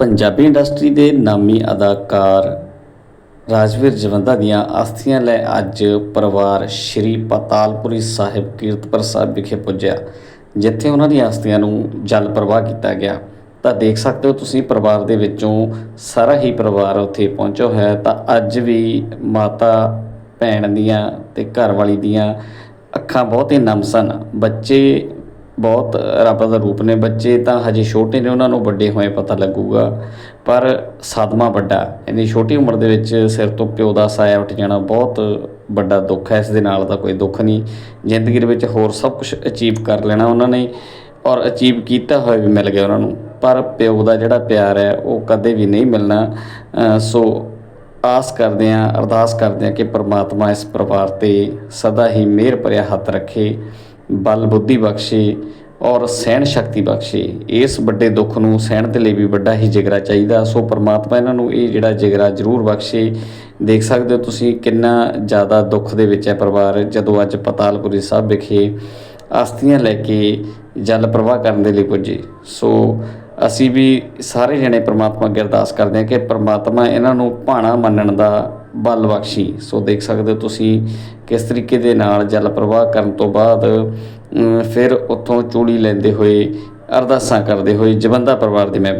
Punjabi industry ਦੇ ਨਾਮੀ ਅਦਾਕਾਰ ਰਾਜਵੀਰ ਜਵੰਦਾ ਦੀਆਂ ਅਸਥੀਆਂ ਲੈ ਅੱਜ ਪਰਿਵਾਰ ਸ਼੍ਰੀ ਪਤਾਲਪੁਰੀ ਸਾਹਿਬ ਕੀਰਤਪੁਰ ਸਾਹਿਬ ਵਿਖੇ ਪੁੱਜਿਆ, ਜਿੱਥੇ ਉਹਨਾਂ ਦੀਆਂ ਅਸਥੀਆਂ ਨੂੰ ਜਲ ਪ੍ਰਵਾਹ ਕੀਤਾ ਗਿਆ। ਤਾਂ ਦੇਖ ਸਕਦੇ ਹੋ ਤੁਸੀਂ ਪਰਿਵਾਰ ਦੇ ਵਿੱਚੋਂ ਸਾਰਾ ਹੀ ਪਰਿਵਾਰ ਉੱਥੇ ਪਹੁੰਚਿਆ ਹੋਇਆ ਤਾਂ ਅੱਜ ਵੀ ਮਾਤਾ, ਭੈਣ ਦੀਆਂ ਤੇ ਘਰ ਵਾਲੀ ਦੀਆਂ ਅੱਖਾਂ ਬਹੁਤ ਹੀ ਨਮ ਸਨ। ਬੱਚੇ ਬਹੁਤ ਰੱਬ ਦਾ ਰੂਪ ਨੇ। ਬੱਚੇ ਤਾਂ ਹਜੇ ਛੋਟੇ ਨੇ, ਉਹਨਾਂ ਨੂੰ ਵੱਡੇ ਹੋਏ ਪਤਾ ਲੱਗੂਗਾ। ਪਰ ਸਦਮਾ ਵੱਡਾ। ਇੰਨੀ ਛੋਟੀ ਉਮਰ ਦੇ ਵਿੱਚ ਸਿਰ ਤੋਂ ਪਿਓ ਦਾ ਸਾਇਆ ਉੱਠ ਜਾਣਾ ਬਹੁਤ ਵੱਡਾ ਦੁੱਖ ਹੈ। ਇਸ ਦੇ ਨਾਲ ਤਾਂ ਕੋਈ ਦੁੱਖ ਨਹੀਂ। ਜ਼ਿੰਦਗੀ ਦੇ ਵਿੱਚ ਹੋਰ ਸਭ ਕੁਝ ਅਚੀਵ ਕਰ ਲੈਣਾ ਉਹਨਾਂ ਨੇ ਔਰ ਅਚੀਵ ਕੀਤਾ ਹੋਇਆ ਵੀ ਮਿਲ ਗਿਆ ਉਹਨਾਂ ਨੂੰ। ਪਰ ਪਿਓ ਦਾ ਜਿਹੜਾ ਪਿਆਰ ਹੈ, ਉਹ ਕਦੇ ਵੀ ਨਹੀਂ ਮਿਲਣਾ। ਸੋ ਆਸ ਕਰਦੇ ਹਾਂ, ਅਰਦਾਸ ਕਰਦੇ ਹਾਂ ਕਿ ਪ੍ਰਮਾਤਮਾ ਇਸ ਪਰਿਵਾਰ ਤੇ ਸਦਾ ਹੀ ਮਿਹਰ ਭਰਿਆ ਹੱਥ ਰੱਖੇ। ਬਲ ਬੁੱਧੀ ਬਖਸ਼ੇ ਔਰ ਸਹਿਣ ਸ਼ਕਤੀ ਬਖਸ਼ੇ। ਇਸ ਵੱਡੇ ਦੁੱਖ ਨੂੰ ਸਹਿਣ ਦੇ ਲਈ ਵੀ ਵੱਡਾ ਹੀ ਜਿਗਰਾ ਚਾਹੀਦਾ। ਸੋ ਪਰਮਾਤਮਾ ਇਹਨਾਂ ਨੂੰ ਇਹ ਜਿਹੜਾ ਜਿਗਰਾ ਜ਼ਰੂਰ ਬਖਸ਼ੇ। ਦੇਖ ਸਕਦੇ ਹੋ ਤੁਸੀਂ ਕਿੰਨਾ ਜ਼ਿਆਦਾ ਦੁੱਖ ਦੇ ਵਿੱਚ ਹੈ ਪਰਿਵਾਰ। ਜਦੋਂ ਅੱਜ ਪਤਾਲਪੁਰੀ ਸਾਹਿਬ ਵਿਖੇ ਅਸਥੀਆਂ ਲੈ ਕੇ ਜਲ ਪ੍ਰਵਾਹ ਕਰਨ ਦੇ ਲਈ ਪੁੱਜੇ। ਸੋ ਅਸੀਂ ਵੀ ਸਾਰੇ ਜਣੇ ਪਰਮਾਤਮਾ ਅੱਗੇ ਅਰਦਾਸ ਕਰਦੇ ਹਾਂ ਕਿ ਪਰਮਾਤਮਾ ਇਹਨਾਂ ਨੂੰ ਭਾਣਾ ਮੰਨਣ ਦਾ ਬਲ ਬਖਸ਼ੀ। ਸੋ ਦੇਖ ਸਕਦੇ ਹੋ ਤੁਸੀਂ ਕਿਸ ਤਰੀਕੇ ਦੇ ਨਾਲ ਜਲ ਪ੍ਰਵਾਹ ਕਰਨ ਤੋਂ ਬਾਅਦ ਫਿਰ ਉੱਥੋਂ ਚੂੜੀ ਲੈਂਦੇ ਹੋਏ ਅਰਦਾਸਾਂ ਕਰਦੇ ਹੋਏ ਜਵੰਦਾ ਪਰਿਵਾਰ ਦੇ ਮੈਂਬਰ